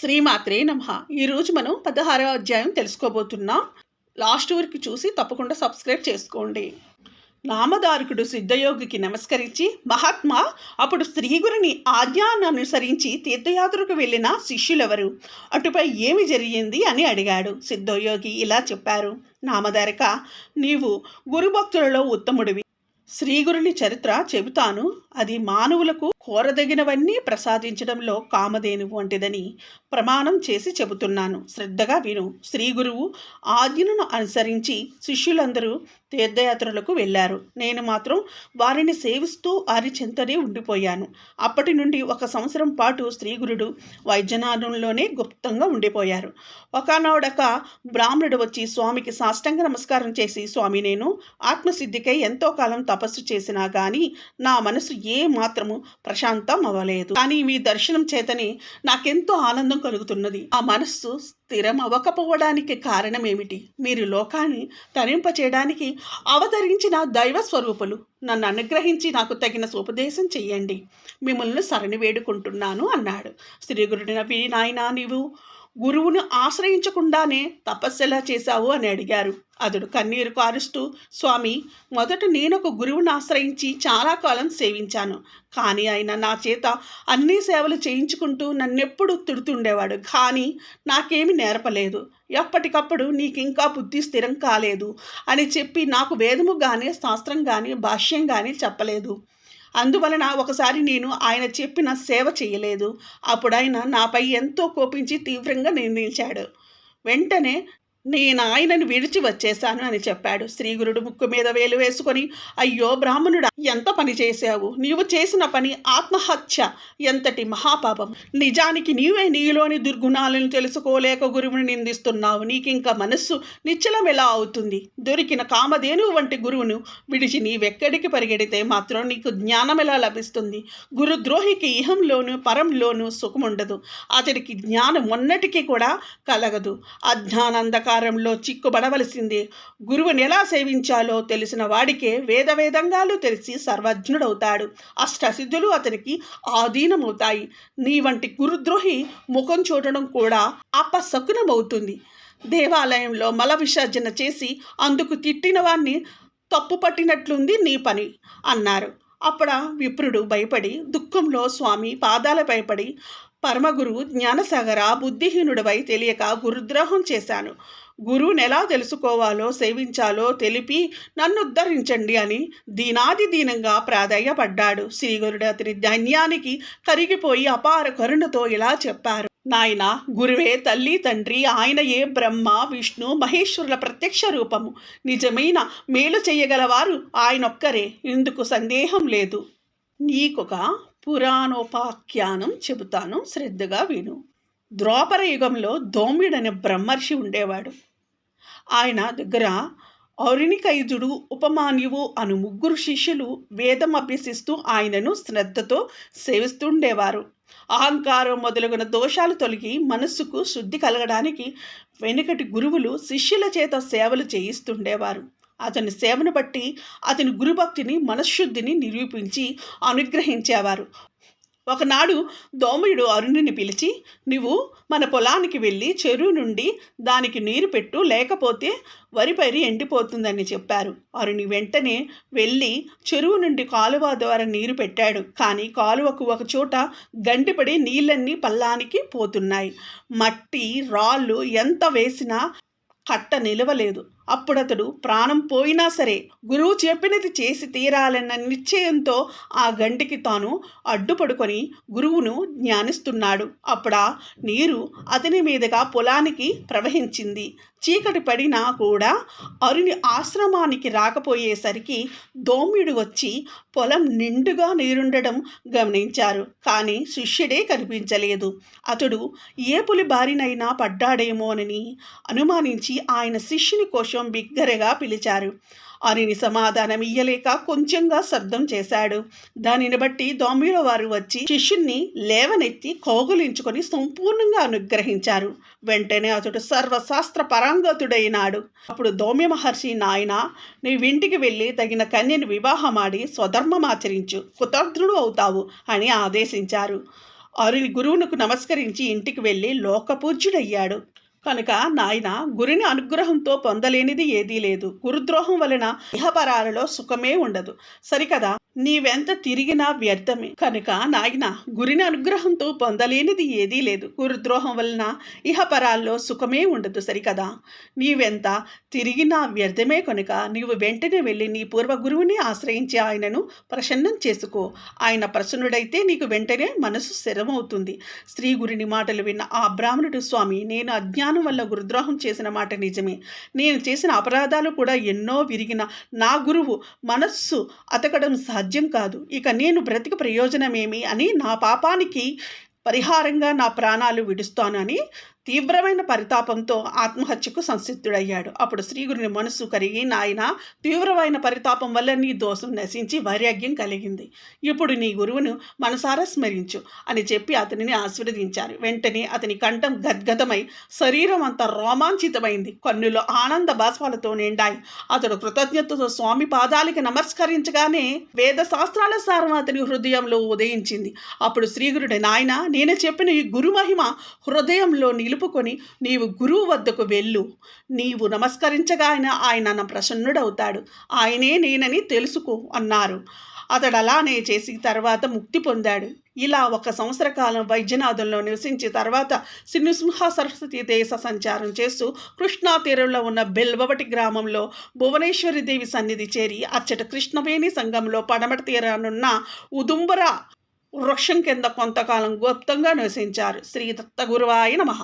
శ్రీమాత్రే నమ. ఈరోజు మనం పదహారవ అధ్యాయం తెలుసుకోబోతున్నాం. లాస్ట్ వరకు చూసి తప్పకుండా సబ్స్క్రైబ్ చేసుకోండి. నామదారుకుడు సిద్ధయోగికి నమస్కరించి మహాత్మా అప్పుడు స్త్రీగురిని ఆజ్ఞాన్ని అనుసరించి తీర్థయాత్రకు వెళ్ళిన శిష్యులెవరు? అటుపై ఏమి జరిగింది అని అడిగాడు. సిద్ధయోగి ఇలా చెప్పారు. నామదారక నీవు గురుభక్తులలో ఉత్తముడివి. శ్రీగురుని చరిత్ర చెబుతాను. అది మానవులకు కోరదగినవన్నీ ప్రసాదించడంలో కామధేను వంటిదని ప్రమాణం చేసి చెబుతున్నాను. శ్రద్ధగా విను. శ్రీ గురువు ఆజ్ఞను అనుసరించి శిష్యులందరూ తీర్థయాత్రలకు వెళ్ళారు. నేను మాత్రం వారిని సేవిస్తూ వారి చెంతనే ఉండిపోయాను. అప్పటి నుండి ఒక సంవత్సరం పాటు శ్రీగురుడు వైద్యనాథంలోనే గుప్తంగా ఉండిపోయారు. ఒకనాడొక బ్రాహ్మణుడు వచ్చి స్వామికి సాష్టంగ నమస్కారం చేసి స్వామి నేను ఆత్మసిద్ధికై ఎంతో కాలం తపస్సు చేసినా గాని నా మనసు ఏ మాత్రము ప్రశాంతం అవ్వలేదు. కానీ మీ దర్శనం చేతని నాకెంతో ఆనందం కలుగుతున్నది. ఆ మనస్సు స్థిరం అవ్వకపోవడానికి కారణం ఏమిటి మీరు లోకాన్ని తరింపచేయడానికి అవతరించిన దైవ స్వరూపులు నన్ను అనుగ్రహించి నాకు తగిన ఉపదేశం చెయ్యండి. మిమ్మల్ని సరణి వేడుకుంటున్నాను అన్నాడు. శ్రీ గురుడి నవ్వి నాయనా నీవు గురువును ఆశ్రయించకుండానే తపస్సెలా చేశావు అని అడిగారు. అతడు కన్నీరు కారుస్తూ స్వామి మొదట నేనొక గురువును ఆశ్రయించి చాలా కాలం సేవించాను. కానీ ఆయన నా చేత అన్ని సేవలు చేయించుకుంటూ నన్నెప్పుడు తిడుతుండేవాడు. కానీ నాకేమి నేర్పలేదు. ఎప్పటికప్పుడు నీకింకా బుద్ధి స్థిరం కాలేదు అని చెప్పి నాకు వేదము కానీ శాస్త్రం కానీ భాష్యం కానీ చెప్పలేదు. అందువలన ఒకసారి నేను ఆయన చెప్పిన సేవ చేయలేదు. అప్పుడు ఆయన నాపై ఎంతో కోపించి తీవ్రంగా నిందించాడు. వెంటనే నేను ఆయనను విడిచి వచ్చేశాను అని చెప్పాడు. శ్రీగురుడు ముక్కు మీద వేలు వేసుకొని అయ్యో బ్రాహ్మణుడా ఎంత పని చేశావు? నీవు చేసిన పని ఆత్మహత్య. ఎంతటి మహాపాపం. నిజానికి నీవే నీలోని దుర్గుణాలను తెలుసుకోలేక గురువుని నిందిస్తున్నావు. నీకింక మనస్సు నిశ్చలం ఎలా అవుతుంది? దొరికిన కామధేను వంటి గురువును విడిచి నీవెక్కడికి పరిగెడితే మాత్రం నీకు జ్ఞానం ఎలా లభిస్తుంది? గురుద్రోహికి ఇహంలోను పరంలోను సుఖముండదు. అతడికి జ్ఞానం మొన్నటికి కూడా కలగదు. వ్యవహారంలో చిక్కుబడవలసిందే. గురువుని ఎలా సేవించాలో తెలిసిన వాడికే వేద వేదంగాలు తెలిసి సర్వజ్ఞుడవుతాడు. అష్టసిద్ధులు అతనికి ఆధీనమవుతాయి. నీ వంటి గురుద్రోహి ముఖం చూడడం కూడా అపశకునమవుతుంది. దేవాలయంలో మల విసర్జన చేసి అందుకు తిట్టిన వాణ్ణి తప్పు పట్టినట్లుంది నీ పని అన్నారు. అప్పుడ విప్రుడు భయపడి దుఃఖంలో స్వామి పాదాలపై పడి పరమగురు జ్ఞానసాగర బుద్ధిహీనుడివై తెలియక గురుద్రోహం చేశాను. గురువుని ఎలా తెలుసుకోవాలో సేవించాలో తెలిపి నన్ను ఉద్ధరించండి అని దీనాది దీనంగా ప్రాధాయపడ్డాడు. శ్రీగురుడు అతని ధన్యానికి కరిగిపోయి అపార కరుణతో ఇలా చెప్పారు. నాయన గురువే తల్లి తండ్రి ఆయన ఏ బ్రహ్మ విష్ణు మహేశ్వరుల ప్రత్యక్ష రూపము. నిజమైన మేలు చేయగలవారు ఆయనొక్కరే. ఇందుకు సందేహం లేదు. నీకొక పురాణోపాఖ్యానం చెబుతాను శ్రద్ధగా విను. ద్రోపర యుగంలో దోమిడనే బ్రహ్మర్షి ఉండేవాడు. ఆయన దగ్గర ఔరిణికైజుడు ఉపమాన్యువు అను ముగ్గురు శిష్యులు వేదం అభ్యసిస్తూ ఆయనను శ్రద్ధతో సేవిస్తుండేవారు. అహంకారం మొదలగున దోషాలు తొలగి మనస్సుకు శుద్ధి కలగడానికి వెనుకటి గురువులు శిష్యుల చేత సేవలు చేయిస్తుండేవారు. అతని సేవను బట్టి అతని గురుభక్తిని మనశ్శుద్ధిని నిరూపించి అనుగ్రహించేవారు. ఒకనాడు దోమయుడు అరుణుని పిలిచి నువ్వు మన పొలానికి వెళ్ళి చెరువు నుండి దానికి నీరు పెట్టు లేకపోతే వరి ఎండిపోతుందని చెప్పారు. అరుణి వెంటనే వెళ్ళి చెరువు నుండి కాలువ ద్వారా నీరు పెట్టాడు. కానీ కాలువకు ఒక చోట గండిపడి నీళ్ళన్నీ పల్లానికి పోతున్నాయి. మట్టి రాళ్ళు ఎంత వేసినా కట్ట నిలవలేదు. అప్పుడతడు ప్రాణం పోయినా సరే గురువు చెప్పినది చేసి తీరాలన్న నిశ్చయంతో ఆ గంటికి తాను అడ్డుపడుకొని గురువును జ్ఞానిస్తున్నాడు. అప్పుడా నీరు అతని మీదుగా పొలానికి ప్రవహించింది. చీకటి పడినా కూడా అరుని ఆశ్రమానికి రాకపోయేసరికి దోమ్యుడు వచ్చి పొలం నిండుగా నీరుండడం గమనించారు. కానీ శిష్యుడే కనిపించలేదు. అతడు ఏ పులి బారినైనా పడ్డాడేమోనని అనుమానించి ఆయన శిష్యుని కోసం కొంచెం బిగ్గరగా పిలిచారు. అనిని సమాధానం ఇయ్యలేక కొంచెంగా శబ్దం చేశాడు. దానిని బట్టి దోమిలో వారు వచ్చి శిష్యుణ్ణి లేవనెత్తి కౌగులించుకొని సంపూర్ణంగా అనుగ్రహించారు. వెంటనే అతడు సర్వశాస్త్ర పరాంగతుడైనాడు. అప్పుడు దౌమ్య మహర్షి నాయన నీవింటికి వెళ్ళి తగిన కన్యను వివాహమాడి స్వధర్మమాచరించు కుతర్ధుడు అవుతావు అని ఆదేశించారు. అరుని గురువునకు నమస్కరించి ఇంటికి వెళ్ళి లోకపూజ్యుడయ్యాడు. కనుక నాయన గురిని అనుగ్రహంతో పొందలేనిది ఏదీ లేదు. గురుద్రోహం వలన ఇహపరాలలో సుఖమే ఉండదు. సరికదా? నీవెంత తిరిగినా వ్యర్థమే. కనుక నాయన గురిని అనుగ్రహంతో పొందలేనిది ఏదీ లేదు. గురుద్రోహం వలన ఇహపరాల్లో సుఖమే ఉండదు సరికదా? నీవెంత తిరిగినా వ్యర్థమే కనుక నీవు వెంటనే వెళ్ళి నీ పూర్వ గురువుని ఆశ్రయించి ఆయనను ప్రసన్నం చేసుకో. ఆయన ప్రసన్నుడైతే నీకు వెంటనే మనసు స్థిరమవుతుంది. స్త్రీ గురిని మాటలు విన్న ఆ బ్రాహ్మణుడు స్వామి నేను అజ్ఞానం వల్ల గురుద్రోహం చేసిన మాట నిజమే. నేను చేసిన అపరాధాలు కూడా ఎన్నో విరిగిన నా గురువు. మనస్సు అతకడం సాధ్యం కాదు. ఇక నేను బ్రతిక ప్రయోజనమేమి అని నా పాపానికి పరిహారంగా నా ప్రాణాలు విడుస్తానని తీవ్రమైన పరితాపంతో ఆత్మహత్యకు సంసిద్ధుడయ్యాడు. అప్పుడు శ్రీగురుని మనస్సు కరిగి నాయన తీవ్రమైన పరితాపం వల్ల నీ దోషం నశించి వైరాగ్యం కలిగింది. ఇప్పుడు నీ గురువును మనసారా స్మరించు అని చెప్పి అతనిని ఆశీర్వదించారు. వెంటనే అతని కంఠం గద్గదమై శరీరం అంతా రోమాంచితమైంది. కన్నులో ఆనంద బాష్పాలతో నిండాయి. అతడు కృతజ్ఞతతో స్వామి పాదాలకి నమస్కరించగానే వేద శాస్త్రాల సారం అతని హృదయంలో ఉదయించింది. అప్పుడు శ్రీగురుడి నాయన నేను చెప్పిన ఈ గురు మహిమ హృదయంలో నిలుపుకొని నీవు గురువు వద్దకు వెళ్ళు. నీవు నమస్కరించగానే ఆయన నా ప్రసన్నుడవుతాడు. ఆయనే నేనని తెలుసుకో అన్నారు. అతడు అలానే చేసి తర్వాత ముక్తి పొందాడు. ఇలా ఒక సంవత్సర కాలం వైద్యనాథంలో నివసించి తర్వాత సిన్నుసింహ సరస్వతి దేశ సంచారం చేస్తూ కృష్ణా తీరంలో ఉన్న బెల్వవటి గ్రామంలో భువనేశ్వరి దేవి సన్నిధి చేరి అచ్చట కృష్ణవేణి సంఘంలో పడమటి తీరానున్న ఉదుంబర వృక్షం కింద కొంతకాలం గుప్తంగా నివసించారు. శ్రీ దత్త గురువాయ నమః.